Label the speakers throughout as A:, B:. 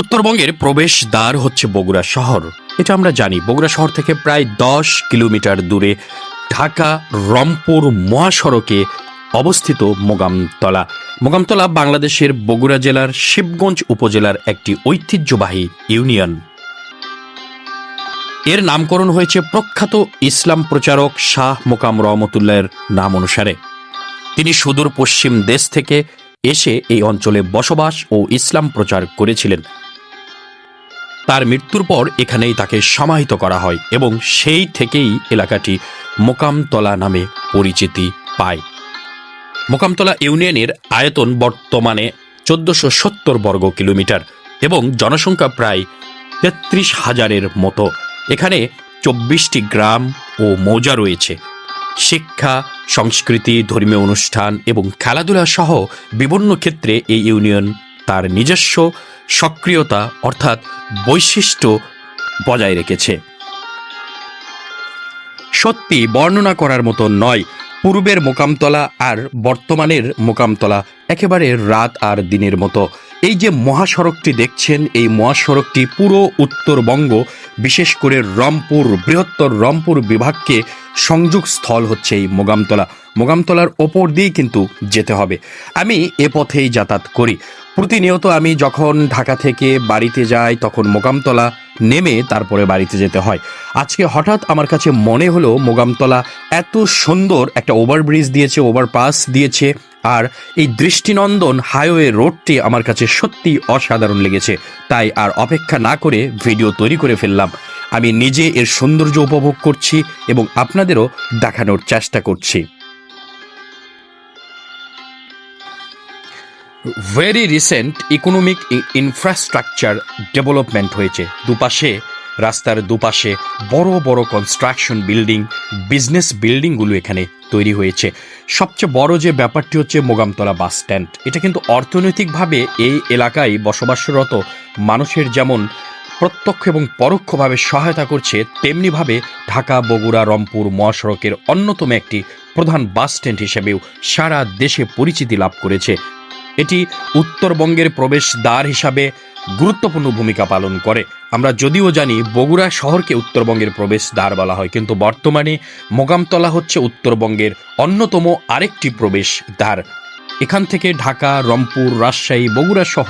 A: উত্তরবঙ্গের প্রবেশ দ্বার হচ্ছে বগুড়া শহর। এটা আমরা জানি, বগুড়া শহর থেকে প্রায় দশ কিলোমিটার দূরে ঢাকা রংপুর মহাসড়কে অবস্থিত মোগামতলা। মোগামতলা বাংলাদেশের বগুড়া জেলার শিবগঞ্জ উপজেলার একটি ঐতিহ্যবাহী ইউনিয়ন। এর নামকরণ হয়েছে প্রখ্যাত ইসলাম প্রচারক শাহ মোকাম রহমতুল্লাহের নাম অনুসারে। তিনি সুদূর পশ্চিম দেশ থেকে এসে এই অঞ্চলে বসবাস ও ইসলাম প্রচার করেছিলেন। তার মৃত্যুর পর এখানেই তাকে সমাহিত করা হয় এবং সেই থেকেই এলাকাটি মোকামতলা নামে পরিচিতি পায়। মোকামতলা ইউনিয়নের আয়তন বর্তমানে চোদ্দশো সত্তর বর্গ কিলোমিটার এবং জনসংখ্যা প্রায় তেত্রিশ হাজারের মতো। এখানে চব্বিশটি গ্রাম ও মৌজা রয়েছে। শিক্ষা, সংস্কৃতি, ধর্মীয় অনুষ্ঠান এবং খেলাধুলা সহ বিভিন্ন ক্ষেত্রে এই ইউনিয়ন তার নিজস্ব সক্রিয়তা অর্থাৎ বৈশিষ্ট্য বজায় রেখেছে। সত্যি বর্ণনা করার মতো নয়। পূর্বের মোকামতলা আর বর্তমানের মোকামতলা একেবারে রাত আর দিনের মতো। এই যে মহাসড়কটি দেখছেন, এই মহাসড়কটি পুরো উত্তরবঙ্গ বিশেষ করে রংপুর, বৃহত্তর রংপুর বিভাগকে সংযোগ স্থল হচ্ছে এই মোগামতলা। মোগামতলার ওপর দিয়েই কিন্তু যেতে হবে। আমি এ পথেই যাতায়াত করি। প্রতিনিয়ত আমি যখন ঢাকা থেকে বাড়িতে যাই, তখন মোগামতলা নেমে তারপরে বাড়িতে যেতে হয়। আজকে হঠাৎ আমার কাছে মনে হলো, মোগামতলা এত সুন্দর একটা ওভারব্রিজ দিয়েছে, ওভারপাস দিয়েছে আর এই দৃষ্টিনন্দন হাইওয়ে রোডটি আমার কাছে সত্যি অসাধারণ লেগেছে। তাই আর অপেক্ষা না করে ভিডিও তৈরি করে ফেললাম। আমি নিজে এর সৌন্দর্য উপভোগ করছি এবং আপনাদেরও দেখানোর চেষ্টা করছি। Very recent economic infrastructure development হয়েছে। দুপাশে রাস্তার দুপাশে বড় বড় কনস্ট্রাকশন বিল্ডিং বিজনেস বিল্ডিংগুলো এখানে তৈরি হয়েছে। সবচেয়ে বড় যে ব্যাপারটি হচ্ছে মোগামতলা বাস স্ট্যান্ড এটা কিন্তু অর্থনৈতিকভাবে এই এলাকায় বসবাসরত মানুষের যেমন প্রত্যক্ষ এবং পরোক্ষভাবে সহায়তা করছে, তেমনিভাবে ঢাকা, বগুড়া, রংপুর, মহাসড়কের অন্যতম একটি প্রধান বাস স্ট্যান্ড হিসেবেও সারা দেশে পরিচিতি লাভ করেছে। এটি উত্তরবঙ্গের প্রবেশ দ্বার হিসাবে গুরুত্বপূর্ণ ভূমিকা পালন করে। আমরা যদিও জানি বগুড়া শহরকে উত্তরবঙ্গের প্রবেশ দ্বার বলা হয়, কিন্তু বর্তমানে মোগামতলা হচ্ছে উত্তরবঙ্গের অন্যতম আরেকটি প্রবেশ দ্বার এখান থেকে ঢাকা, রংপুর, রাজশাহী, বগুড়া সহ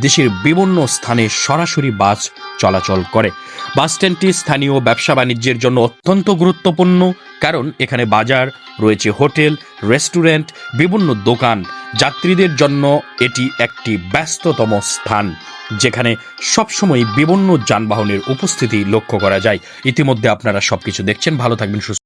A: দেশের বিভিন্ন স্থানে সরাসরি বাস চলাচল করে। বাস স্ট্যান্ডটি স্থানীয় ব্যবসা বাণিজ্যের জন্য অত্যন্ত গুরুত্বপূর্ণ, কারণ এখানে বাজার, রয়েছে হোটেল, রেস্টুরেন্ট, বিভিন্ন দোকান। যাত্রীদের জন্য এটি একটি ব্যস্ততম স্থান, যেখানে সবসময় বিভিন্ন যানবাহনের উপস্থিতি লক্ষ্য করা যায়। ইতিমধ্যে আপনারা সবকিছু দেখছেন। ভালো থাকবেন, সুস্থ